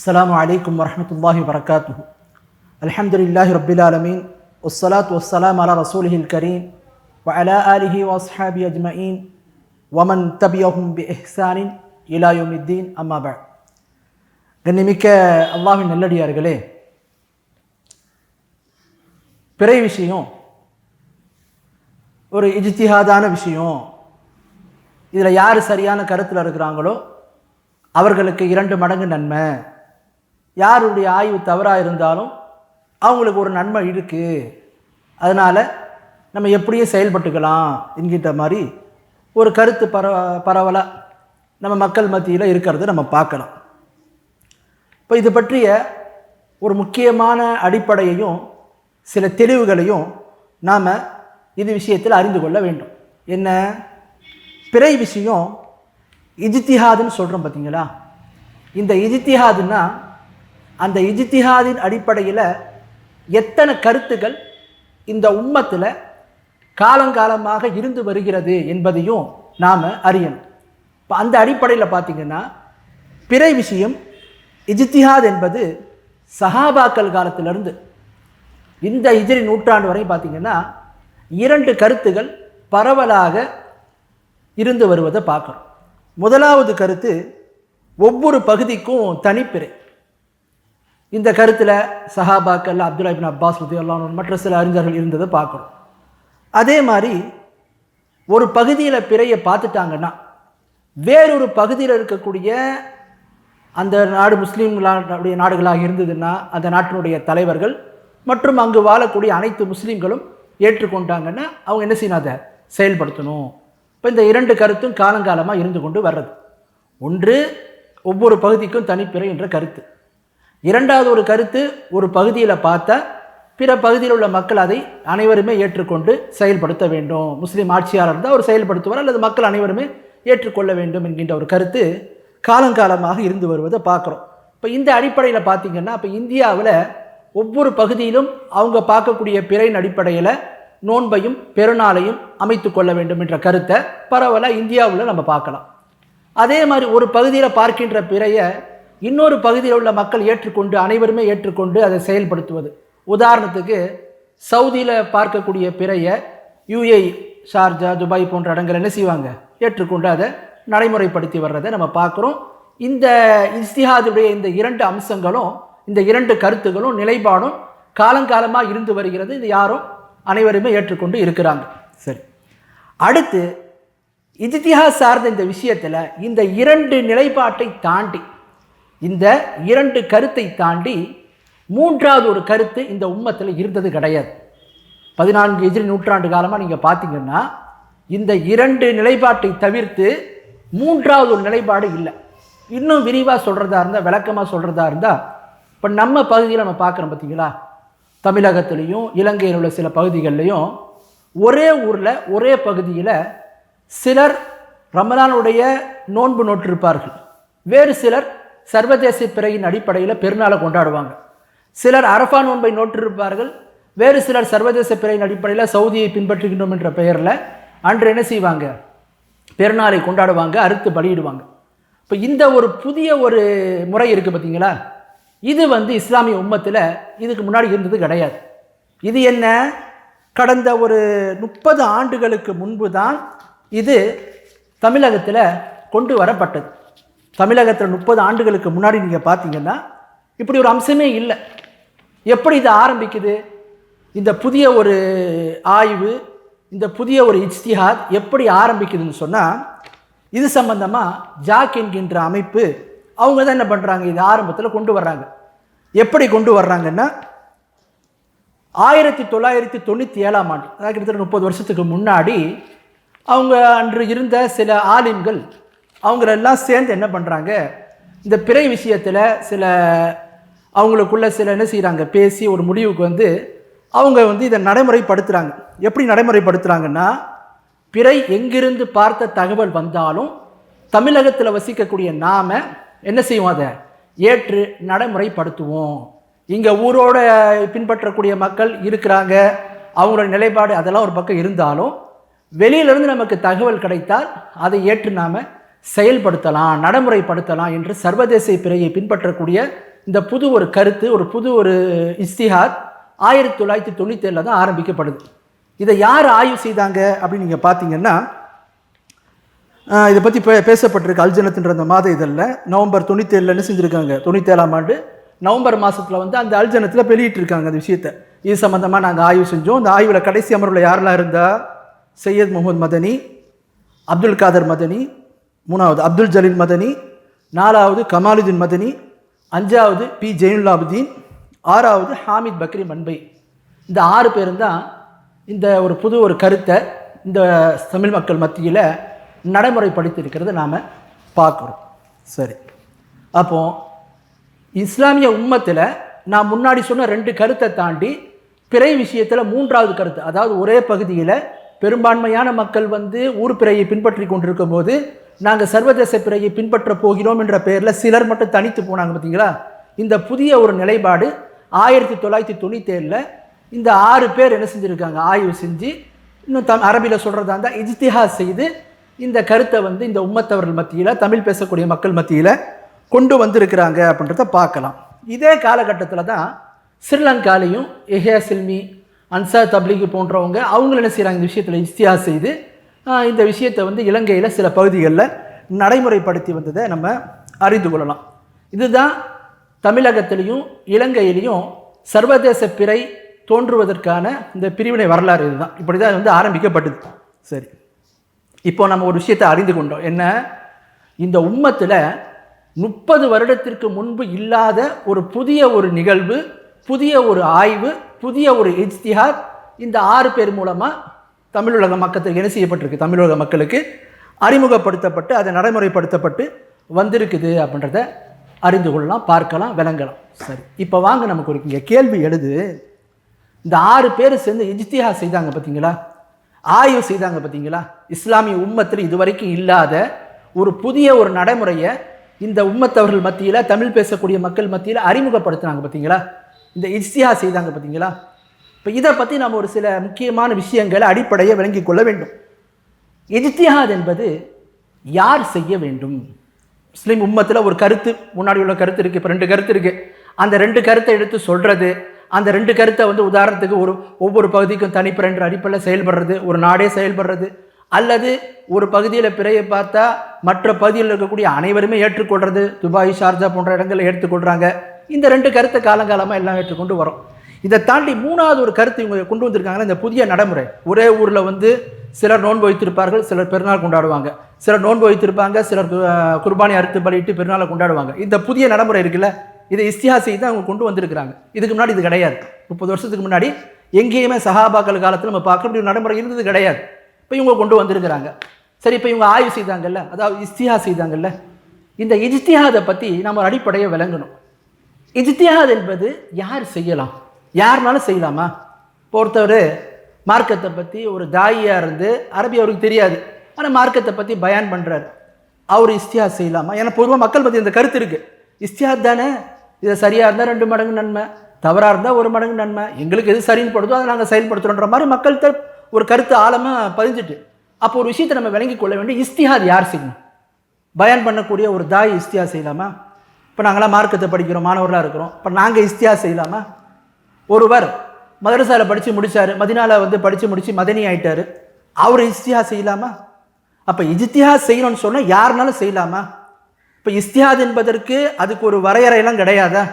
السلام عليكم ورحمة الله وبركاته الحمد لله رب العالمين والصلاة والسلام على رسوله الكريم وعلى آله وأصحابه أجمعين ومن تبعهم بإحسان إلى يوم الدين أما بعد கண்ணிமிக்க அல்லாஹின் நல்லடியார்களே பிறை விஷயம் ஒரு இஜ்திஹாதான விஷயம் இதில் யார் சரியான கருத்தில் இருக்கிறாங்களோ அவர்களுக்கு இரண்டு மடங்கு நன்மை யாருடைய ஆய்வு தவறாக இருந்தாலும் அவங்களுக்கு ஒரு நன்மை இருக்குது அதனால் நம்ம எப்படியும் செயல்பட்டுக்கலாம் என்கின்ற மாதிரி ஒரு கருத்து பரவ பரவலாக நம்ம மக்கள் மத்தியில் இருக்கிறத நம்ம பார்க்கலாம். இப்போ இது பற்றிய ஒரு முக்கியமான அடிப்படையையும் சில தெளிவுகளையும் நாம் இது விஷயத்தில் அறிந்து கொள்ள வேண்டும். என்ன? பிறை விஷயம் இஜித்திஹாதுன்னு சொல்கிறோம் பார்த்தீங்களா இந்த இஜித்திஹாதுன்னா அந்த இஜித்திஹாதின் அடிப்படையில் எத்தனை கருத்துக்கள் இந்த உம்மத்தில் காலங்காலமாக இருந்து வருகிறது என்பதையும் நாம் அறியணும். இப்போ அந்த அடிப்படையில் பார்த்திங்கன்னா பிறை விஷயம் இஜித்திஹாத் என்பது சஹாபாக்கள் காலத்திலிருந்து இந்த இஜிரி நூற்றாண்டு வரை பார்த்திங்கன்னா இரண்டு கருத்துகள் பரவலாக இருந்து வருவதை பார்க்குறோம். முதலாவது கருத்து ஒவ்வொரு பகுதிக்கும் தனிப்பிறை. இந்த கருத்தில் சஹாபாக்கள் அப்துல்லா இபின் அப்பாஸ் ரதி மற்ற சில அறிஞர்கள் இருந்ததை பார்க்குறோம் அதே மாதிரி ஒரு பகுதியில் பிறையை பார்த்துட்டாங்கன்னா வேறொரு பகுதியில் இருக்கக்கூடிய அந்த நாடு முஸ்லீம்களுடைய நாடுகளாக இருந்ததுன்னா அந்த நாட்டினுடைய தலைவர்கள் மற்றும் அங்கு வாழக்கூடிய அனைத்து முஸ்லீம்களும் ஏற்றுக்கொண்டாங்கன்னா அவங்க என்ன செய்யணும்? அதை செயல்படுத்தணும். இப்போ இந்த இரண்டு கருத்தும் காலங்காலமாக இருந்து கொண்டு வர்றது. ஒன்று ஒவ்வொரு பகுதிக்கும் தனிப்பிறை என்ற கருத்து. இரண்டாவது ஒரு கருத்து ஒரு பகுதியில் பார்த்தா பிற பகுதியில் உள்ள மக்கள் அதை அனைவருமே ஏற்றுக்கொண்டு செயல்படுத்த வேண்டும். முஸ்லீம் ஆட்சியாளர் தான் அவர் செயல்படுத்துவார் அல்லது மக்கள் அனைவருமே ஏற்றுக்கொள்ள வேண்டும் என்கின்ற ஒரு கருத்து காலங்காலமாக இருந்து வருவதை பார்க்குறோம். இப்போ இந்த அடிப்படையில் பார்த்திங்கன்னா இப்போ இந்தியாவில் ஒவ்வொரு பகுதியிலும் அவங்க பார்க்கக்கூடிய பிறையின் அடிப்படையில் நோன்பையும் பெருநாளையும் அமைத்து கொள்ள வேண்டும் என்ற கருத்தை பரவலாக இந்தியாவில் நம்ம பார்க்கலாம். அதே மாதிரி ஒரு பகுதியில் பார்க்கின்ற பிறையை இன்னொரு பகுதியில் உள்ள மக்கள் ஏற்றுக்கொண்டு அனைவருமே ஏற்றுக்கொண்டு அதை செயல்படுத்துவது. உதாரணத்துக்கு சவுதியில் பார்க்கக்கூடிய பிறையை யுஏஇ ஷார்ஜா துபாய் போன்ற இடங்கள் என்ன செய்வாங்க? ஏற்றுக்கொண்டு அதை நடைமுறைப்படுத்தி வர்றதை நம்ம பார்க்குறோம். இந்த இஸ்திஹாதுடைய இந்த இரண்டு அம்சங்களும் இந்த இரண்டு கருத்துகளும் நிலைப்பாடும் காலங்காலமாக இருந்து வருகிறது. இது யாரும் அனைவருமே ஏற்றுக்கொண்டு இருக்கிறாங்க. சரி. அடுத்து இஜ்திஹா சார்ந்த இந்த விஷயத்தில் இந்த இரண்டு நிலைப்பாட்டை தாண்டி இந்த இரண்டு கருத்தை தாண்டி மூன்றாவது ஒரு கருத்து இந்த உம்மத்தில் இருந்தது கிடையாது. பதினான்கு எதிரி நூற்றாண்டு காலமாக நீங்கள் பார்த்தீங்கன்னா இந்த இரண்டு நிலைப்பாட்டை தவிர்த்து மூன்றாவது ஒரு நிலைப்பாடு இல்லை. இன்னும் விரிவாக சொல்கிறதா இருந்தால் விளக்கமாக சொல்கிறதா இருந்தால் இப்போ நம்ம பகுதியில் நம்ம பார்க்குறோம் பார்த்தீங்களா தமிழகத்துலேயும் இலங்கையில் உள்ள சில பகுதிகள்லையும் ஒரே ஊரில் ஒரே பகுதியில் சிலர் ரமலானுடைய நோன்பு நோட்டிருப்பார்கள் வேறு சிலர் சர்வதேச பிறையின் அடிப்படையில் பெருநாளை கொண்டாடுவாங்க. சிலர் அரஃபா நோன்பை நோட்டிருப்பார்கள் வேறு சிலர் சர்வதேச பிறையின் அடிப்படையில் சவுதியை பின்பற்றுகின்றோம் என்ற பெயரில் அன்று என்ன செய்வாங்க? பெருநாளை கொண்டாடுவாங்க அறுத்து பலியிடுவாங்க. இப்போ இந்த ஒரு புதிய ஒரு முறை இருக்குது பார்த்தீங்களா இது வந்து இஸ்லாமிய உம்மத்தில் இதுக்கு முன்னாடி இருந்தது கிடையாது. இது என்ன? கடந்த ஒரு முப்பது ஆண்டுகளுக்கு முன்பு தான் இது தமிழகத்தில் கொண்டு வரப்பட்டது. தமிழகத்தில் முப்பது ஆண்டுகளுக்கு முன்னாடி நீங்கள் பார்த்தீங்கன்னா இப்படி ஒரு அம்சமே இல்லை. எப்படி இது ஆரம்பிக்குது? இந்த புதிய ஒரு ஆய்வு இந்த புதிய ஒரு இஜ்திஹாத் எப்படி ஆரம்பிக்குதுன்னு சொன்னால் இது சம்பந்தமாக ஜாக் என்கின்ற அமைப்பு அவங்க தான் என்ன பண்ணுறாங்க இது ஆரம்பத்தில் கொண்டு வர்றாங்க. எப்படி கொண்டு வர்றாங்கன்னா ஆயிரத்தி தொள்ளாயிரத்தி தொண்ணூற்றி ஏழாம் ஆண்டு அதாவது கிட்டத்தட்ட முப்பது வருஷத்துக்கு முன்னாடி அவங்க அன்று இருந்த சில ஆலிம்கள் அவங்களெல்லாம் சேர்ந்து என்ன பண்ணுறாங்க இந்த பிறை விஷயத்தில் சில அவங்களுக்குள்ள சில என்ன செய்கிறாங்க பேசி ஒரு முடிவுக்கு வந்து அவங்க வந்து இதை நடைமுறைப்படுத்துகிறாங்க எப்படி நடைமுறைப்படுத்துகிறாங்கன்னா பிறை எங்கிருந்து பார்த்த தகவல் வந்தாலும் தமிழகத்தில் வசிக்கக்கூடிய நாம் என்ன செய்வோம் அதை? ஏற்று நடைமுறைப்படுத்துவோம். இங்கே ஊரோட பின்பற்றக்கூடிய மக்கள் இருக்கிறாங்க. அவங்களோட நிலைப்பாடு அதெல்லாம் ஒரு பக்கம் இருந்தாலும் வெளியிலேருந்து நமக்கு தகவல் கிடைத்தால் அதை ஏற்று நாம் செயல்படுத்தலாம் நடைமுறைப்படுத்தலாம் என்று சர்வதேச பிறையை பின்பற்றக்கூடிய இந்த புது ஒரு கருத்து ஒரு புது ஒரு இஸ்திஹாத் ஆயிரத்தி தொள்ளாயிரத்தி தொண்ணூற்றி ஏழில் தான் ஆரம்பிக்கப்படுது. இதை யார் ஆய்வு செய்தாங்க அப்படின்னு நீங்கள் பார்த்தீங்கன்னா இதை பற்றி பே பேசப்பட்டிருக்கு அல்ஜனத்துன்ற அந்த மாத இதழில். நவம்பர் தொண்ணூற்றி ஏழுலன்னு செஞ்சுருக்காங்க? தொண்ணூற்றேழாம் ஆண்டு. நவம்பர் மாதத்தில் வந்து அந்த அல்ஜனத்தில் வெளியிட்டிருக்காங்க அந்த விஷயத்தை. இது சம்மந்தமாக நாங்கள் ஆய்வு செஞ்சோம். இந்த ஆய்வில் கடைசி அமர்வில் யாரெல்லாம் இருந்தால் சையத் முகமது மதனி அப்துல் காதர் மதனி மூணாவது அப்துல் ஜலீல் மதனி நாலாவது கமாலுதீன் மதனி அஞ்சாவது பி ஜெயினுல்லாபுதீன் ஆறாவது ஹாமித் பக்ரி மண்பை. இந்த ஆறு பேரும் தான் இந்த ஒரு புது ஒரு கருத்தை இந்த தமிழ் மக்கள் மத்தியில் நடைமுறைப்படுத்தியிருக்கிறத நாம் பார்க்குறோம். சரி. அப்போ இஸ்லாமிய உம்மத்தில் நான் முன்னாடி சொன்ன ரெண்டு கருத்தை தாண்டி பிறை விஷயத்தில் மூன்றாவது கருத்து அதாவது ஒரே பகுதியில் பெரும்பான்மையான மக்கள் வந்து ஊர் பிறையை பின்பற்றி கொண்டிருக்கும் போது நாங்கள் சர்வதேச பிறையை பின்பற்ற போகிறோம் என்ற பெயரில் சிலர் மட்டும் தனித்து போனாங்க பார்த்தீங்களா? இந்த புதிய ஒரு நிலைப்பாடு ஆயிரத்தி தொள்ளாயிரத்தி தொண்ணூத்தேழில் இந்த ஆறு பேர் என்ன செஞ்சுருக்காங்க? ஆய்வு செஞ்சு இன்னும் தம் அரபியில் சொல்கிறதா இருந்தால் இஜ்திஹா செய்து இந்த கருத்தை வந்து இந்த உம்மத்தவர்கள் மத்தியில் தமிழ் பேசக்கூடிய மக்கள் மத்தியில் கொண்டு வந்திருக்கிறாங்க அப்படின்றத பார்க்கலாம். இதே காலகட்டத்தில் தான் ஸ்ரீலங்காலையும் எஹியா சில்மி அன்சார் தப்லிகி போன்றவங்க அவங்களும் என்ன செய்கிறாங்க இந்த விஷயத்தில் இஸ்தியா செய்து இந்த விஷயத்தை வந்து இலங்கையில் சில பகுதிகளில் நடைமுறைப்படுத்தி வந்ததை நம்ம அறிந்து கொள்ளலாம். இதுதான் தமிழகத்திலையும் இலங்கையிலையும் சர்வதேச பிறை தோன்றுவதற்கான இந்த பிரிவினை வரலாறு இதுதான். இப்படி தான் வந்து ஆரம்பிக்கப்பட்டது. சரி. இப்போ நம்ம ஒரு விஷயத்தை அறிந்து கொண்டோம். என்ன? இந்த உம்மத்தில் முப்பது வருடத்திற்கு முன்பு இல்லாத ஒரு புதிய ஒரு நிகழ்வு புதிய ஒரு ஆய்வு புதிய ஒரு இஜ்திஹார் இந்த ஆறு பேர் மூலமாக தமிழுலக மக்களுக்கு என்ன செய்யப்பட்டிருக்கு? தமிழுலக மக்களுக்கு அறிமுகப்படுத்தப்பட்டு அதை நடைமுறைப்படுத்தப்பட்டு வந்திருக்குது அப்படின்றத அறிந்து கொள்ளலாம் பார்க்கலாம் விளங்கலாம். சரி இப்போ வாங்க நமக்கு ஒரு இங்கே கேள்வி எழுது. இந்த ஆறு பேர் சேர்ந்து இஜ்திஹா செய்தாங்க பார்த்தீங்களா ஆய்வு செய்தாங்க பார்த்தீங்களா இஸ்லாமிய உம்மத்தில் இதுவரைக்கும் இல்லாத ஒரு புதிய ஒரு நடைமுறையை இந்த உம்மத்தவர்கள் மத்தியில் தமிழ் பேசக்கூடிய மக்கள் மத்தியில் அறிமுகப்படுத்துனாங்க பார்த்தீங்களா இந்த இஜ்தியா செய்தாங்க பார்த்தீங்களா இப்போ இதை பற்றி நாம் ஒரு சில முக்கியமான விஷயங்களை அடிப்படையை விளங்கிக் கொள்ள வேண்டும். இஜ்திஹாத் என்பது யார் செய்ய வேண்டும்? முஸ்லீம் உம்மத்தில் ஒரு கருத்து முன்னாடி உள்ள கருத்து இருக்குது இப்போ ரெண்டு கருத்து இருக்குது அந்த ரெண்டு கருத்தை எடுத்து சொல்கிறது அந்த ரெண்டு கருத்தை வந்து உதாரணத்துக்கு ஒரு ஒவ்வொரு பகுதிக்கும் தனிப்பிரண்டு அடிப்படையில் செயல்படுறது ஒரு நாடே செயல்படுறது அல்லது ஒரு பகுதியில் பிறையை பார்த்தா மற்ற பகுதியில் இருக்கக்கூடிய அனைவருமே ஏற்றுக்கொள்றது துபாய் ஷார்ஜா போன்ற இடங்களில் ஏற்றுக்கொள்கிறாங்க இந்த ரெண்டு கருத்தை காலங்காலமாக எல்லாம் ஏற்றுக்கொண்டு வரோம். இதை தாண்டி மூணாவது ஒரு கருத்து இவங்க கொண்டு வந்திருக்காங்கன்னா இந்த புதிய நடைமுறை. ஒரே ஊரில் வந்து சிலர் நோன்பு வைத்திருப்பார்கள் சிலர் பெருநாள் கொண்டாடுவாங்க. சிலர் நோன்பு வைத்திருப்பாங்க சிலர் கு- குர்பானி அறுத்து பலியிட்டு பெருநாளை கொண்டாடுவாங்க. இந்த புதிய நடைமுறை இருக்குல்ல இதை இஸ்திஹாசை தான் அவங்க கொண்டு வந்திருக்கிறாங்க. இதுக்கு முன்னாடி இது கிடையாது. முப்பது வருஷத்துக்கு முன்னாடி எங்கேயுமே சகாபாக்கள் காலத்தில் நம்ம பார்க்க முடியும் நடைமுறை இருந்தது கிடையாது. இப்போ இவங்க கொண்டு வந்திருக்கிறாங்க. சரி இப்போ இவங்க ஆய்வு செய்தாங்கல்ல அதாவது இஸ்திஹா செய்தாங்கல்ல இந்த இஜ்திஹாதை பற்றி நம்ம அடிப்படையை விளங்கணும். இஜ்திஹாத் என்பது யார் செய்யலாம்? யாருனாலும் செய்யலாமா? இப்போ ஒருத்தவர் மார்க்கத்தை பற்றி ஒரு தாயியாக இருந்து அரபி அவருக்கு தெரியாது. ஆனால் மார்க்கத்தை பற்றி பயான் பண்ணுறாரு அவர் இஸ்திஹாத் செய்யலாமா? ஏன்னா பொதுவாக மக்கள் பற்றி இந்த கருத்து இருக்குது இஸ்தியார் தானே? இதை சரியாக இருந்தால் ரெண்டு மடங்கு நன்மை. தவறாக இருந்தால் ஒரு மடங்கு நன்மை. எங்களுக்கு எது சரின்னு படுதோ அதை நாங்கள் செயல்படுத்துகிறோன்ற மாதிரி மக்கள்கிட்ட ஒரு கருத்து ஆழமாக பதிஞ்சிட்டு. அப்போ ஒரு விஷயத்தை நம்ம விளங்கி கொள்ள வேண்டிய இஸ்திஹாத் யார் செய்யணும்? பயன் பண்ணக்கூடிய ஒரு தாய் இஸ்தியா செய்யலாமா? இப்போ நாங்களாம் மார்க்கத்தை படிக்கிறோம் மாணவர்களாக இருக்கிறோம். இப்போ நாங்கள் இஸ்தியா செய்யலாமா? ஒருவர் மதரசாவில் படித்து முடித்தார் மதினால வந்து படித்து முடித்து மதனி ஆயிட்டார். அவர் இஸ்தியா செய்யலாமா? அப்போ இஜ்திஹா செய்யணும்னு சொன்னால் யாருனாலும் செய்யலாமா? இப்போ இஸ்திஹாத் என்பதற்கு அதுக்கு ஒரு வரையறையெல்லாம் கிடையாதா?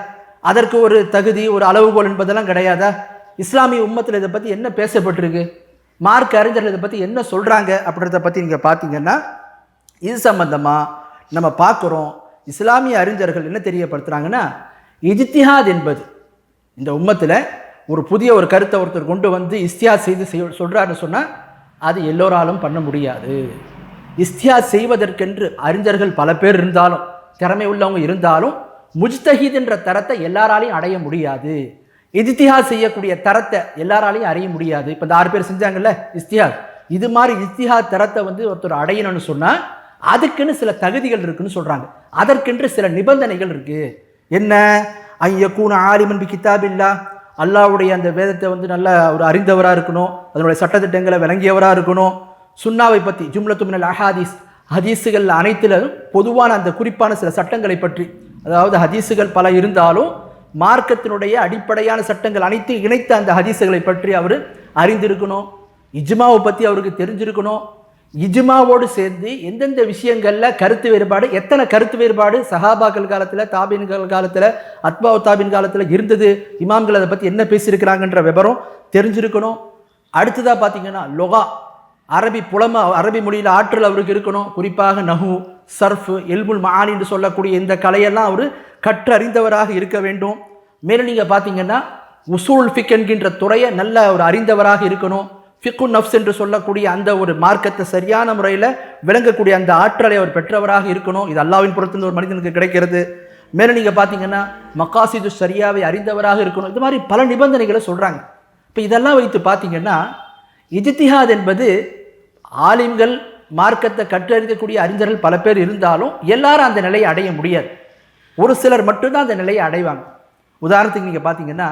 அதற்கு ஒரு தகுதி ஒரு அளவுகோல் என்பதெல்லாம் கிடையாதா? இஸ்லாமிய உம்மத்தில் இதை பற்றி என்ன பேசப்பட்டிருக்கு? மார்க் அறிஞர்கள் இதை பற்றி என்ன சொல்கிறாங்க அப்படின்றத பற்றி நீங்கள் பார்த்தீங்கன்னா இது சம்பந்தமாக நம்ம பார்க்குறோம் இஸ்லாமிய அறிஞர்கள் என்ன தெரியப்படுத்துகிறாங்கன்னா இஜ்திஹாத் என்பது இந்த உம்மத்தில் ஒரு புதிய ஒரு கருத்தை ஒருத்தர் கொண்டு வந்து இஸ்தியா செய்து செய் சொல்கிறாருன்னு சொன்னால் அது எல்லோராலும் பண்ண முடியாது. இஸ்தியா செய்வதற்கென்று அறிஞர்கள் பல பேர் இருந்தாலும் திறமை உள்ளவங்க இருந்தாலும் முஜ்தஹீத் என்ற தரத்தை எல்லாராலையும் அடைய முடியாது. இஜ்திஹா செய்யக்கூடிய தரத்தை எல்லாராலையும் அறிய முடியாது. இப்போ இந்த ஆறு பேர் செஞ்சாங்கல்ல இஸ்தியா. இது மாதிரி இஸ்திஹா தரத்தை வந்து ஒருத்தர் அடையணும்னு சொன்னால் அதுக்குன்னு சில தகுதிகள் இருக்குன்னு சொல்கிறாங்க அதற்கென்று சில நிபந்தனைகள் இருக்குது என்ன? ஐயக்கூன ஆலிமன் பி கிதாபில்லா அல்லாவுடைய அந்த வேதத்தை வந்து நல்ல ஒரு அறிந்தவராக இருக்கணும். அதனுடைய சட்டத்திட்டங்களை விளங்கியவராக இருக்கணும். சுன்னாவை பற்றி ஜும்லத்துமினல் அஹாதீஸ் ஹதீஸுகள் அனைத்திலும் பொதுவான அந்த குறிப்பான சில சட்டங்களை பற்றி. அதாவது ஹதீஸுகள் பல இருந்தாலும் மார்க்கத்தினுடைய அடிப்படையான சட்டங்கள் அனைத்தையும் இணைத்த அந்த ஹதீஸுகளை பற்றி அவர் அறிந்திருக்கணும். இஜ்மாவை பற்றி அவருக்கு தெரிஞ்சிருக்கணும். இஜ்மாவோடு சேர்ந்து எந்தெந்த விஷயங்களில் கருத்து வேறுபாடு எத்தனை கருத்து வேறுபாடு சஹாபாக்கள் காலத்தில் தாபின்கள் காலத்தில் அத்மா தாபின் காலத்தில் இருந்தது இமாம்கள் அதை பற்றி என்ன பேசியிருக்கிறாங்கன்ற விவரம் தெரிஞ்சிருக்கணும். அடுத்ததாக பார்த்தீங்கன்னா லொகா அரபி புலம அரபி மொழியில் ஆற்றல் அவருக்கு இருக்கணும். குறிப்பாக நஹு சர்ஃப் எல்முல் மான் என்று சொல்லக்கூடிய இந்த கலையெல்லாம் அவர் கற்றறிந்தவராக இருக்க வேண்டும். மேலும் நீங்கள் பார்த்தீங்கன்னா உசூல் ஃபிக் என்கின்ற துறையை நல்ல ஒரு அறிந்தவராக இருக்கணும். ஃபிக்கு நஃப்ஸ் என்று சொல்லக்கூடிய அந்த ஒரு மார்க்கத்தை சரியான முறையில் விளங்கக்கூடிய அந்த ஆற்றலை அவர் பெற்றவராக இருக்கணும். இது அல்லாவின் புறத்திலிருந்து ஒரு மனிதனுக்கு கிடைக்கிறது. மேலே நீங்கள் பார்த்தீங்கன்னா மக்காசிது சரியாவை அறிந்தவராக இருக்கணும். இது மாதிரி பல நிபந்தனைகளை சொல்கிறாங்க இப்போ இதெல்லாம் வைத்து பார்த்தீங்கன்னா இஜித்திஹாத் என்பது ஆலிம்கள் மார்க்கத்தை கற்றறிக்கக்கூடிய அறிஞர்கள் பல பேர் இருந்தாலும் எல்லாரும் அந்த நிலையை அடைய முடியாது. ஒரு சிலர் மட்டும்தான் அந்த நிலையை அடைவாங்க. உதாரணத்துக்கு நீங்கள் பார்த்தீங்கன்னா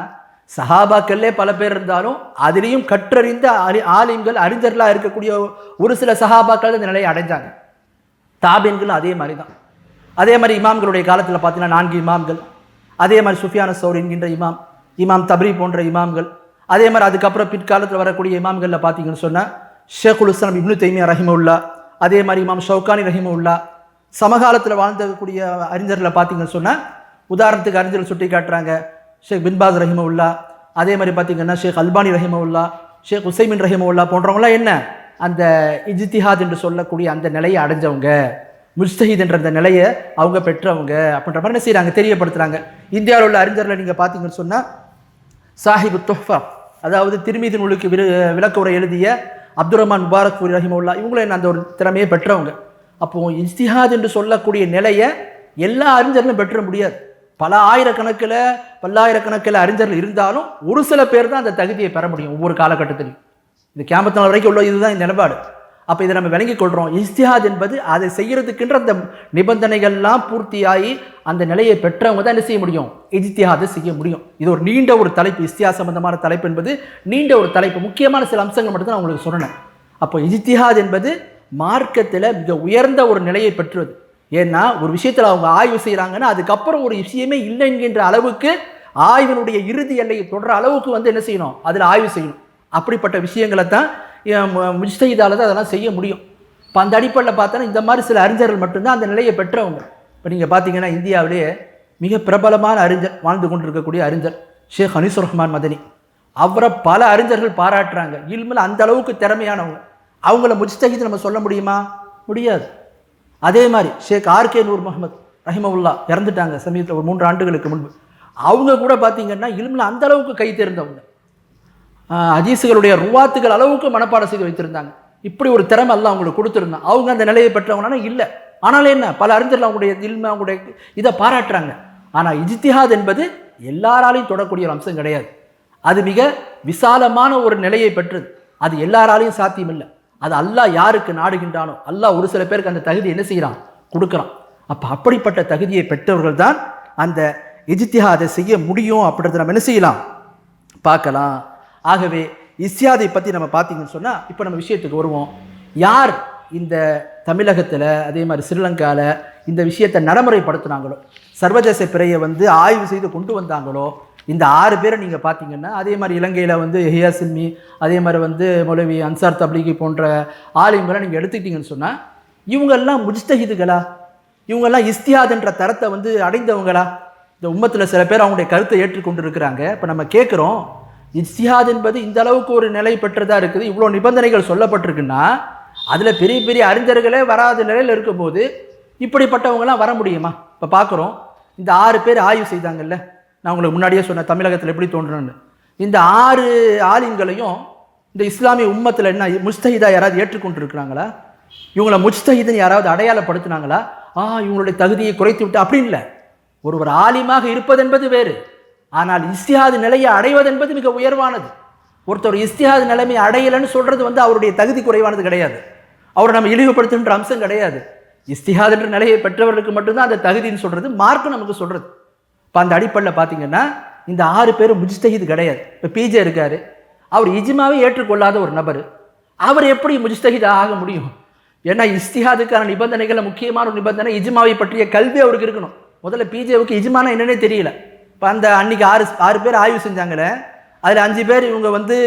சஹாபாக்கள்லே பல பேர் இருந்தாலும் அதிலையும் கற்றறிந்த அறி ஆலிம்கள் அறிஞர்களாக இருக்கக்கூடிய ஒரு சில சஹாபாக்கள் இந்த நிலையை அடைஞ்சாங்க. தாபின்களும் அதே மாதிரி தான் அதே மாதிரி இமாம்களுடைய காலத்தில் பார்த்தீங்கன்னா நான்கு இமாம்கள் அதே மாதிரி சுஃபியான சௌர் என்கின்ற இமாம் இமாம் தப்ரி போன்ற இமாம்கள் அதே மாதிரி அதுக்கப்புறம் பிற்காலத்தில் வரக்கூடிய இமாம்களில் பார்த்தீங்கன்னு சொன்னால் ஷேகுல் இஸ்லாம் இப்னு தைமியா ரஹிமுல்லா அதே மாதிரி இமாம் ஷவுகானி ரஹிமுல்லா சமகாலத்தில் வாழ்ந்தக்கூடிய அறிஞர்களை பார்த்தீங்கன்னு சொன்னால் உதாரணத்துக்கு அறிஞர்கள் சுட்டி காட்டுறாங்க ஷேக் பின்பாஸ் ரஹிமவுல்லா அதே மாதிரி பார்த்தீங்கன்னா ஷேக் அல்பானி ரஹிமவுல்லா ஷேக் உசைமின் ரஹிமவுல்லா போன்றவங்களாம் என்ன? அந்த இஜ்திஹாத் என்று சொல்லக்கூடிய அந்த நிலையை அடைஞ்சவங்க முஸ்தஹித் என்ற அந்த நிலையை அவங்க பெற்றவங்க அப்படின்ற மாதிரி என்ன செய்கிறாங்க தெரியப்படுத்துகிறாங்க இந்தியாவில் உள்ள அறிஞர்களை நீங்கள் பார்த்தீங்கன்னு சொன்னால் சாஹிபு தொஹ்ஃபா அதாவது திருமீதி நூலுக்கு விரு விளக்க உரை எழுதிய அப்துல் ரஹ்மான் முபாரக் பூரி ரஹிமுல்லா இவங்களும் என்ன அந்த ஒரு திறமையை பெற்றவங்க. அப்போது இஜ்திஹாத் என்று சொல்லக்கூடிய நிலையை எல்லா அறிஞர்களும் பெற்ற முடியாது. பல ஆயிரக்கணக்கில் பல்லாயிரக்கணக்கில் அறிஞர்கள் இருந்தாலும் ஒரு சில பேர் தான் அந்த தகுதியை பெற முடியும் ஒவ்வொரு காலகட்டத்திலும் இந்த கேமத்து நாள் வரைக்கும் உள்ள இதுதான் இந்த நிலப்பாடு. அப்போ இதை நம்ம விளங்கிக் கொள்கிறோம் இஸ்திஹாத் என்பது அதை செய்யறதுக்குன்ற அந்த நிபந்தனைகள்லாம் பூர்த்தியாகி அந்த நிலையை பெற்றவங்க தான் என்ன செய்ய முடியும்? இஜ்திஹாதை செய்ய முடியும். இது ஒரு நீண்ட ஒரு தலைப்பு. இஸ்தியா சம்பந்தமான தலைப்பு என்பது நீண்ட ஒரு தலைப்பு. முக்கியமான சில அம்சங்கள் மட்டும் தான் நான் உங்களுக்கு சொன்னேன். அப்போ இஜ்திஹாத் என்பது மார்க்கத்தில் மிக உயர்ந்த ஒரு நிலையை பெற்றுவது ஏன்னா ஒரு விஷயத்தில் அவங்க ஆய்வு செய்கிறாங்கன்னா அதுக்கப்புறம் ஒரு விஷயமே இல்லை என்கின்ற அளவுக்கு ஆய்வினுடைய இறுதி எல்லையை தொடர அளவுக்கு வந்து என்ன செய்யணும்? அதில் ஆய்வு செய்யணும். அப்படிப்பட்ட விஷயங்களை தான் முஜ்தகிதால தான் அதெல்லாம் செய்ய முடியும். இப்போ அந்த அடிப்படையில் பார்த்தோன்னா இந்த மாதிரி சில அறிஞர்கள் மட்டும்தான் அந்த நிலையை பெற்றவங்க. இப்போ நீங்கள் பார்த்தீங்கன்னா இந்தியாவிலேயே மிக பிரபலமான அறிஞர் வாழ்ந்து கொண்டிருக்கக்கூடிய அறிஞர் ஷேக் ஹனீசுர் ரஹ்மான் மதனி. அவரை பல அறிஞர்கள் பாராட்டுறாங்க. இல்மில் அந்த அளவுக்கு திறமையானவங்க. அவங்கள முஜ்தகித் நம்ம சொல்ல முடியுமா? முடியாது. அதே மாதிரி ஷேக் ஆர்கே நூர் முகமது ரஹிமவுல்லா இறந்துட்டாங்க சமீபத்தில் ஒரு மூன்று ஆண்டுகளுக்கு முன்பு. அவங்க கூட பார்த்தீங்கன்னா இல்மில் அந்த அளவுக்கு கை தேர்ந்தவங்க. ஹதீஸுகளுடைய ருவாத்துகள் அளவுக்கு மனப்பாடம் செய்து வைத்திருந்தாங்க. இப்படி ஒரு திறமை எல்லாம் அவங்களுக்கு கொடுத்துருந்தாங்க அவங்க அந்த நிலையை பெற்றவங்கன்னா இல்லை. ஆனாலும் என்ன பல அறிஞர்கள் அவங்களுடைய இல்மை அவங்களுடைய இதை பாராட்டுறாங்க. ஆனால் இஜித்திஹாத் என்பது எல்லாராலையும் தொடக்கூடிய ஒரு அம்சம் கிடையாது. அது மிக விசாலமான ஒரு நிலையை பெற்றது. அது எல்லாராலையும் சாத்தியமில்லை. அது அல்லாஹ் யாருக்கு நாடுகின்றானோ அல்லாஹ் ஒரு சில பேருக்கு அந்த தகுதி என்ன செய்கிறான்? கொடுக்குறான். அப்போ அப்படிப்பட்ட தகுதியை பெற்றவர்கள் தான் அந்த இஜ்திஹாதை செய்ய முடியும் அப்படின்றத நம்ம என்ன செய்யலாம்? பார்க்கலாம். ஆகவே இஸ்யாதை பற்றி நம்ம பார்த்தீங்கன்னு சொன்னால் இப்போ நம்ம விஷயத்துக்கு வருவோம். யார் இந்த தமிழகத்தில் அதே மாதிரி ஸ்ரீலங்காவில் இந்த விஷயத்தை நடைமுறைப்படுத்துனாங்களோ சர்வதேச பிறையை வந்து ஆய்வு செய்து கொண்டு வந்தாங்களோ இந்த ஆறு பேரை நீங்கள் பார்த்தீங்கன்னா அதே மாதிரி இலங்கையில் வந்து ஹியா சிம்மி அதே மாதிரி வந்து மௌலவி அன்சார் தப்லிகி போன்ற ஆலயங்களை நீங்கள் எடுத்துக்கிட்டீங்கன்னு சொன்னால் இவங்கெல்லாம் முஜ்தஹிதுகளா? இவங்கெல்லாம் இஸ்தியாதுன்ற தரத்தை வந்து அடைந்தவங்களா? இந்த உம்மத்தில் சில பேர் அவங்களுடைய கருத்தை ஏற்றுக்கொண்டு இருக்கிறாங்க இப்போ நம்ம கேட்குறோம் இஸ்தியாத் என்பது இந்த அளவுக்கு ஒரு நிலை பெற்றதாக இருக்குது? இவ்வளோ நிபந்தனைகள் சொல்லப்பட்டிருக்குன்னா அதில் பெரிய பெரிய அறிஞர்களே வராத நிலையில் இருக்கும்போது இப்படிப்பட்டவங்களாம் வர முடியுமா? இப்போ பார்க்குறோம் இந்த ஆறு பேர் ஆய்வு செய்தாங்கல்ல? நான் உங்களுக்கு முன்னாடியே சொன்னேன் தமிழகத்தில் எப்படி தோன்றணும்னு இந்த ஆறு ஆலிம்களையும் இந்த இஸ்லாமிய உம்மத்தில் என்ன முஸ்தஹிதா யாராவது ஏற்றுக்கொண்டிருக்கிறாங்களா? இவங்களை முஸ்தஹிதுன்னு யாராவது அடையாளப்படுத்தினாங்களா? ஆ இவங்களுடைய தகுதியை குறைத்து விட்டு அப்படி இல்லை. ஒருவர் ஆலிமாக இருப்பது என்பது வேறு. ஆனால் இஸ்திஹாது நிலையை அடைவதென்பது மிக உயர்வானது. ஒருத்தர் இஸ்திஹாது நிலைமை அடையலைன்னு சொல்கிறது வந்து அவருடைய தகுதி குறைவானது கிடையாது. அவரை நம்ம இழிவுபடுத்துகின்ற அம்சம் கிடையாது. இஸ்திஹாதுன்ற நிலையை பெற்றவர்களுக்கு மட்டும்தான் அந்த தகுதின்னு சொல்கிறது மார்க்கு நமக்கு சொல்கிறது இப்போ அந்த அடிப்படையில் பார்த்தீங்கன்னா இந்த ஆறு பேரும் முஜ்தஹித் கிடையாது. இப்போ பிஜே இருக்கார். அவர் இஜ்மாவே ஏற்றுக்கொள்ளாத ஒரு நபர். அவர் எப்படி முஜ்தஹித் ஆக முடியும்? ஏன்னா இஸ்திஹாதுக்கான நிபந்தனைகளை முக்கியமான ஒரு நிபந்தனை இஜ்மாவை பற்றிய கல்வி அவருக்கு இருக்கணும். முதல்ல பிஜேவுக்கு இஜிமானா என்னன்னே தெரியல. இப்போ அந்த அன்னைக்கு ஆறு ஆறு பேர் ஆய்வு செஞ்சாங்களே அதில் அஞ்சு பேர் இவங்க வந்து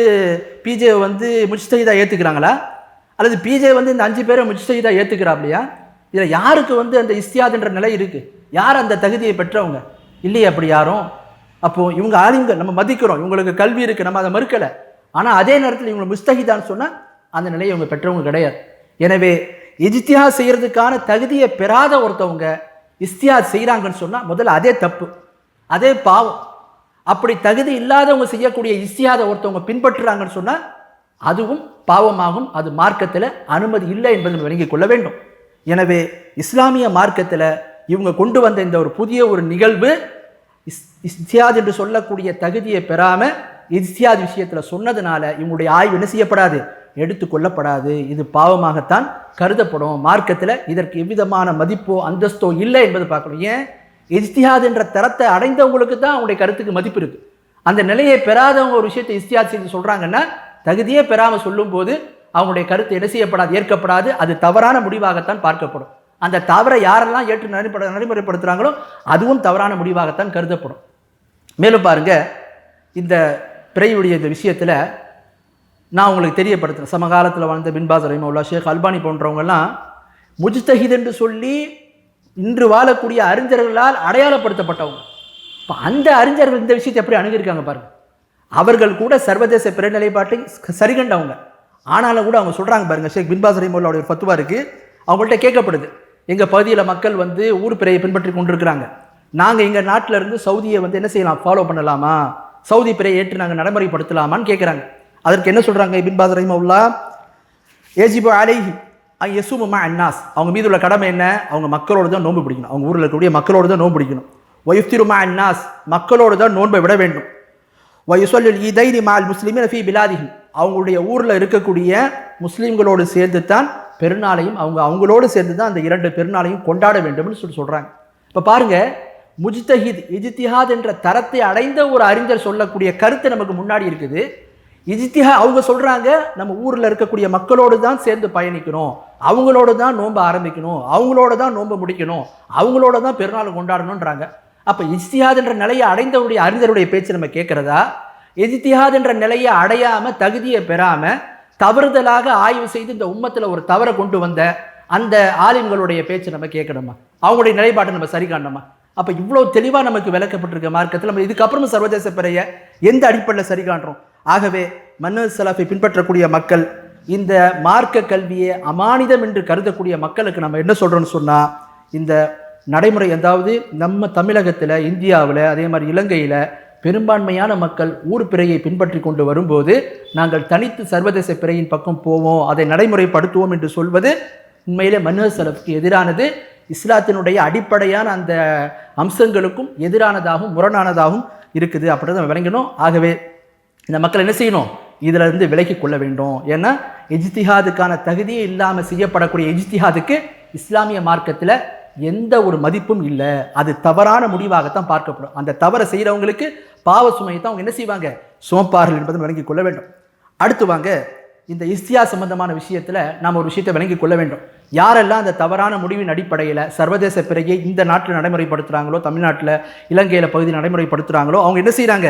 பிஜே வந்து முஜ்தஹிதா ஏற்றுக்கிறாங்களா அல்லது பிஜே வந்து இந்த அஞ்சு பேரை முஜ்தஹிதா ஏற்றுக்கிறாப்லையா இதில் யாருக்கு வந்து அந்த இஸ்தியாதுன்ற நிலை இருக்குது யார் அந்த தகுதியை பெற்றவங்க? இல்லையே அப்படி யாரும்? அப்போது இவங்க ஆளுங்கள் நம்ம மதிக்கிறோம். இவங்களுக்கு கல்வி இருக்குது நம்ம அதை மறுக்கலை. ஆனால் அதே நேரத்தில் இவங்க முஸ்தகிதான்னு சொன்னால் அந்த நிலையை இவங்க பெற்றவங்க கிடையாது. எனவே இஜ்தியா செய்கிறதுக்கான தகுதியை பெறாத ஒருத்தவங்க இஸ்தியா செய்கிறாங்கன்னு சொன்னால் முதல்ல அதே தப்பு. அதே பாவம். அப்படி தகுதி இல்லாதவங்க செய்யக்கூடிய இஸ்தியாத ஒருத்தவங்க பின்பற்றுறாங்கன்னு சொன்னால் அதுவும் பாவமாகும். அது மார்க்கத்தில் அனுமதி இல்லை என்பதை விளங்கிக் கொள்ள வேண்டும். எனவே இஸ்லாமிய மார்க்கத்தில் இவங்க கொண்டு வந்த இந்த ஒரு புதிய ஒரு நிகழ்வு இஸ் இஸ்தியாத் என்று சொல்லக்கூடிய தகுதியை பெறாமல் இஸ்தியாத் விஷயத்தில் சொன்னதுனால இவங்களுடைய ஆய்வு என்ன செய்யப்படாது? எடுத்துக்கொள்ளப்படாது. இது பாவமாகத்தான் கருதப்படும். மார்க்கத்தில் இதற்கு எவ்விதமான மதிப்போ அந்தஸ்தோ இல்லை என்பது பார்க்கணும். ஏன்? இஸ்தியாத் என்ற தரத்தை அடைந்தவங்களுக்கு தான் அவங்களுடைய கருத்துக்கு மதிப்பு இருக்குது அந்த நிலையை பெறாதவங்க ஒரு விஷயத்தை இஸ்தியாத் செய்து சொல்கிறாங்கன்னா தகுதியே பெறாமல் சொல்லும்போது அவங்களுடைய கருத்து என்ன செய்யப்படாது ஏற்கப்படாது அது தவறான முடிவாகத்தான் பார்க்கப்படும். அந்த தவறை யாரெல்லாம் ஏற்று நடைமுறை நடைமுறைப்படுத்துகிறாங்களோ அதுவும் தவறான முடிவாகத்தான் கருதப்படும். மேலும் பாருங்க இந்த பிறையுடைய இந்த விஷயத்தில் நான் உங்களுக்கு தெரியப்படுத்துகிறேன் சமகாலத்தில் வாழ்ந்த பின்பாஸ் ரஹிமவுல்லா ஷேக் அல்பானி போன்றவங்கெல்லாம் முஜ்தஹித் என்று சொல்லி இன்று வாழக்கூடிய அறிஞர்களால் அடையாளப்படுத்தப்பட்டவங்க. இப்போ அந்த அறிஞர்கள் இந்த விஷயத்தை எப்படி அணுகியிருக்காங்க பாருங்கள் அவர்கள் கூட சர்வதேச பிறநிலைப்பாட்டை சரி கண்டவங்க ஆனாலும் கூட அவங்க சொல்கிறாங்க பாருங்க ஷேக் பின்பாஸ் ரஹிமவுல்லாவுடைய ஒரு ஃபத்துவா இருக்குது அவங்கள்ட்ட கேட்கப்படுது. எங்கள் பகுதியில் மக்கள் வந்து ஊர் பிறையை பின்பற்றி கொண்டிருக்கிறாங்க. நாங்கள் எங்கள் நாட்டில் இருந்து சவுதியை வந்து என்ன செய்யலாம்? ஃபாலோ பண்ணலாமா? சவுதி பிறையை ஏற்று நாங்கள் நடைமுறைப்படுத்தலாமான்னு கேட்குறாங்க அதற்கு என்ன சொல்கிறாங்க இபின் பாஸ் ரஹிமவுல்லா ஏஜிபோ அலைஹி யசுமுமா அன்னாஸ். அவங்க மீது உள்ள கடமை என்ன? அவங்க மக்களோடு தான் நோன்பு பிடிக்கணும். அவங்க ஊரில் இருக்கக்கூடிய மக்களோடு தான் நோன்பு பிடிக்கணும். ஒயுஃப்திருமா அன்னாஸ். மக்களோடு தான் நோன்பை விட வேண்டும். வயுசொல்லில் இதைனி மால் முஸ்லிமின் ஃபி பிலாதிஹி அவங்களுடைய ஊரில் இருக்கக்கூடிய முஸ்லீம்களோடு சேர்ந்து தான் பெருநாளையும் அவங்க அவங்களோடு சேர்ந்து தான் அந்த இரண்டு பெருநாளையும் கொண்டாட வேண்டும்னு சொல்லி சொல்கிறாங்க இப்போ பாருங்கள் முஜ்தஹித் இஜித்திஹாத் என்ற தரத்தை அடைந்த ஒரு அறிஞர் சொல்லக்கூடிய கருத்து நமக்கு முன்னாடி இருக்குது. இஜித்திஹா அவங்க சொல்கிறாங்க நம்ம ஊரில் இருக்கக்கூடிய மக்களோடு தான் சேர்ந்து பயணிக்கணும். அவங்களோட தான் நோன்பு ஆரம்பிக்கணும். அவங்களோட தான் நோன்பு முடிக்கணும். அவங்களோட தான் பெருநாள் கொண்டாடணுன்றாங்க அப்போ இஜ்திஹாத் என்ற நிலையை அடைந்தவருடைய அறிஞருடைய பேச்சு நம்ம கேட்குறதா? இஜித்திஹாத் என்ற நிலையை அடையாமல் தகுதியை பெறாமல் தவறுதலாக ஆய்வு செய்து இந்த உம்மத்தில் ஒரு தவறை கொண்டு வந்த அந்த ஆலிம்களுடைய பேச்சு நம்ம கேட்கணுமா? அவங்களுடைய நிலைப்பாட்டை நம்ம சரி காணணுமா? அப்போ இவ்வளோ தெளிவாக நமக்கு விளக்கப்பட்டிருக்க மார்க்கத்தில் நம்ம இதுக்கப்புறமும் சர்வதேச பிறைய எந்த அடிப்படையில் சரி காண்றோம்? ஆகவே மன்னர் சலாஃபை பின்பற்றக்கூடிய மக்கள் இந்த மார்க்க கல்வியை அமானிதம் என்று கருதக்கூடிய மக்களுக்கு நம்ம என்ன சொல்கிறோம்னு சொன்னால் இந்த நடைமுறை அதாவது நம்ம தமிழகத்தில் இந்தியாவில் அதே மாதிரி இலங்கையில் பெரும்பான்மையான மக்கள் ஊர் பிறையை பின்பற்றி கொண்டு வரும்போது நாங்கள் தனித்து சர்வதேச பிறையின் பக்கம் போவோம் அதை நடைமுறைப்படுத்துவோம் என்று சொல்வது உண்மையிலே மன்னர் சலஃப்க்கு எதிரானது. இஸ்லாத்தினுடைய அடிப்படையான அந்த அம்சங்களுக்கும் எதிரானதாகவும் முரணானதாகவும் இருக்குது. அப்படின்றத தான் விளங்கணும் ஆகவே இந்த மக்கள் என்ன செய்யணும்? இதில் இருந்து விலகி கொள்ள வேண்டும். ஏன்னா எஜ்திஹாதுக்கான தகுதியே இல்லாமல் செய்யப்படக்கூடிய எஜ்திஹாதுக்கு இஸ்லாமிய மார்க்கத்தில் எந்த ஒரு மதிப்பும் இல்லை. அது தவறான முடிவாகத்தான் பார்க்கப்படும். அந்த தவறை செய்கிறவங்களுக்கு பாவ சுமையை தான் அவங்க என்ன செய்வாங்க? சோம்பார்கள் என்பதை விளங்கிக் கொள்ள வேண்டும். அடுத்து வாங்க இந்த இஸ்தியா சம்பந்தமான விஷயத்தில் நாம் ஒரு விஷயத்தை விளங்கிக் கொள்ள வேண்டும். யாரெல்லாம் அந்த தவறான முடிவின் அடிப்படையில் சர்வதேச பிறையை இந்த நாட்டில் நடைமுறைப்படுத்துகிறாங்களோ தமிழ்நாட்டில் இலங்கையில் பகுதி நடைமுறைப்படுத்துகிறாங்களோ அவங்க என்ன செய்கிறாங்க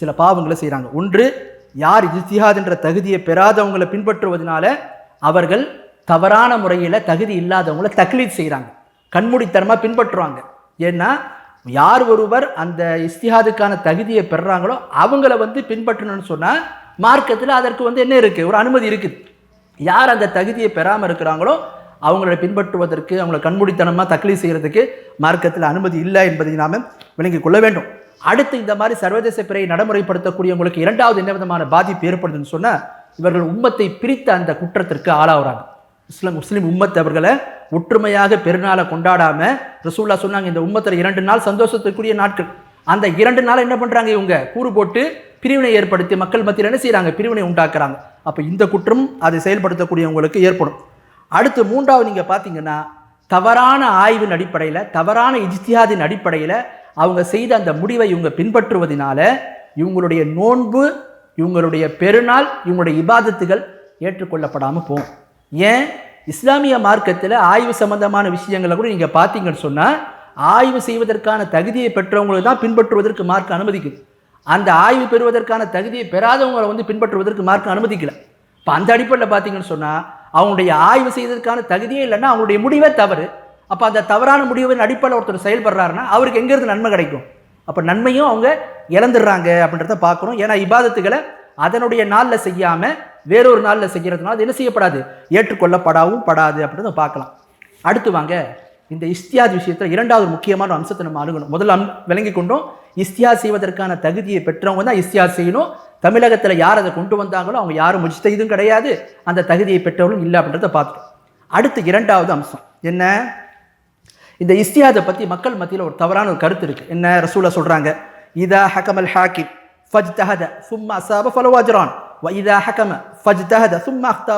சில பாவங்களை செய்கிறாங்க ஒன்று யார் இஸ்திஹாத் என்ற தகுதியை பெறாதவங்களை பின்பற்றுவதனால அவர்கள் தவறான முறையில் தகுதி இல்லாதவங்களை தக்லீத் செய்கிறாங்க கண்மூடித்தனமாக பின்பற்றுவாங்க. ஏன்னா யார் ஒருவர் அந்த இஸ்திஹாதுக்கான தகுதியை பெறுறாங்களோ அவங்கள வந்து பின்பற்றணும்னு சொன்னால் மார்க்கத்தில் அதற்கு வந்து என்ன இருக்குது ஒரு அனுமதி இருக்குது. யார் அந்த தகுதியை பெறாமல் இருக்கிறாங்களோ அவங்கள பின்பற்றுவதற்கு அவங்கள கண்மூடித்தனமாக தக்லி செய்கிறதுக்கு மார்க்கத்தில் அனுமதி இல்லை என்பதை நாம் விளங்கிக் கொள்ள வேண்டும். அடுத்து இந்த மாதிரி சர்வதேச பிறையை நடைமுறைப்படுத்தக்கூடியவங்களுக்கு இரண்டாவது என்ன விதமான பாதிப்பு ஏற்படுதுன்னு சொன்னால் இவர்கள் உம்மத்தை பிரித்த அந்த குற்றத்திற்கு ஆளாகிறாங்க முஸ்லிம் முஸ்லீம் உம்மத் அவர்களை ஒற்றுமையாக பெருநாளை கொண்டாடாம ரசூல்லா சொன்னாங்க இந்த உம்மத்தில் இரண்டு நாள் சந்தோஷத்துக்குரிய நாட்கள். அந்த இரண்டு நாள் என்ன பண்ணுறாங்க இவங்க? கூறு போட்டு பிரிவினை ஏற்படுத்தி மக்கள் மத்தியில் என்ன செய்கிறாங்க பிரிவினை உண்டாக்குறாங்க. அப்போ இந்த குற்றம் அதை செயல்படுத்தக்கூடியவங்களுக்கு ஏற்படும். அடுத்து மூன்றாவது நீங்கள் பார்த்தீங்கன்னா தவறான ஆய்வின் அடிப்படையில் தவறான இஜ்தியாதின் அடிப்படையில் அவங்க செய்த அந்த முடிவை இவங்க பின்பற்றுவதனால இவங்களுடைய நோன்பு இவங்களுடைய பெருநாள் இவங்களுடைய இபாதத்துகள் ஏற்றுக்கொள்ளப்படாமல் போகும். ஏன்? இஸ்லாமிய மார்க்கத்தில் ஆய்வு சம்பந்தமான விஷயங்களை கூட நீங்கள் பார்த்தீங்கன்னு சொன்னால் ஆய்வு செய்வதற்கான தகுதியை பெற்றவங்களை தான் பின்பற்றுவதற்கு மார்க் அனுமதிக்குது. அந்த ஆய்வு பெறுவதற்கான தகுதியை பெறாதவங்களை வந்து பின்பற்றுவதற்கு மார்க் அனுமதிக்கல. இப்போ அந்த அடிப்படையில் பார்த்தீங்கன்னு சொன்னால் அவங்களுடைய ஆய்வு செய்வதற்கான தகுதியே இல்லைன்னா அவங்களுடைய முடிவே தவறு. அப்போ அந்த தவறான முடிவின் அடிப்படையில் ஒருத்தர் செயல்படுறாருன்னா அவருக்கு எங்கேருந்து நன்மை கிடைக்கும்? அப்போ நன்மையும் அவங்க இழந்துடுறாங்க அப்படின்றத பார்க்குறோம் ஏன்னா இபாதத்துகளை அதனுடைய நாளில் செய்யாமல் வேறொரு நாளில் செய்கிறதுனால அது என்ன செய்யப்படாது? ஏற்றுக்கொள்ளப்படாவும் படாது அப்படின்றத பார்க்கலாம். அடுத்து வாங்க இந்த இஸ்தியாத் விஷயத்தில் இரண்டாவது முக்கியமான அம்சத்தை நம்ம அணுகணும். முதல்ல அம் விளங்கி கொண்டோம். இஸ்தியா செய்வதற்கான தகுதியை பெற்றவங்க தான் இஸ்தியா செய்யணும். தமிழகத்தில் யார் அதை கொண்டு வந்தாங்களோ அவங்க யாரும் முஜ்தஹிதும் கிடையாது. அந்த தகுதியை பெற்றவர்களும் இல்லை அப்படின்றத பார்த்தோம் அடுத்து இரண்டாவது அம்சம். என்ன? இந்த இஸ்தியாதை பற்றி மக்கள் மத்தியில் ஒரு தவறான ஒரு கருத்து இருக்குது என்ன ரசூலை சொல்கிறாங்க இதா ஹக்கமல் ஹாக்கிம் ஃபஜ் தஹத சும்மா அசாப ஃபலவாஜரான். வ ஹக்கம ஃபஜ் தஹத சும்மா அக்தா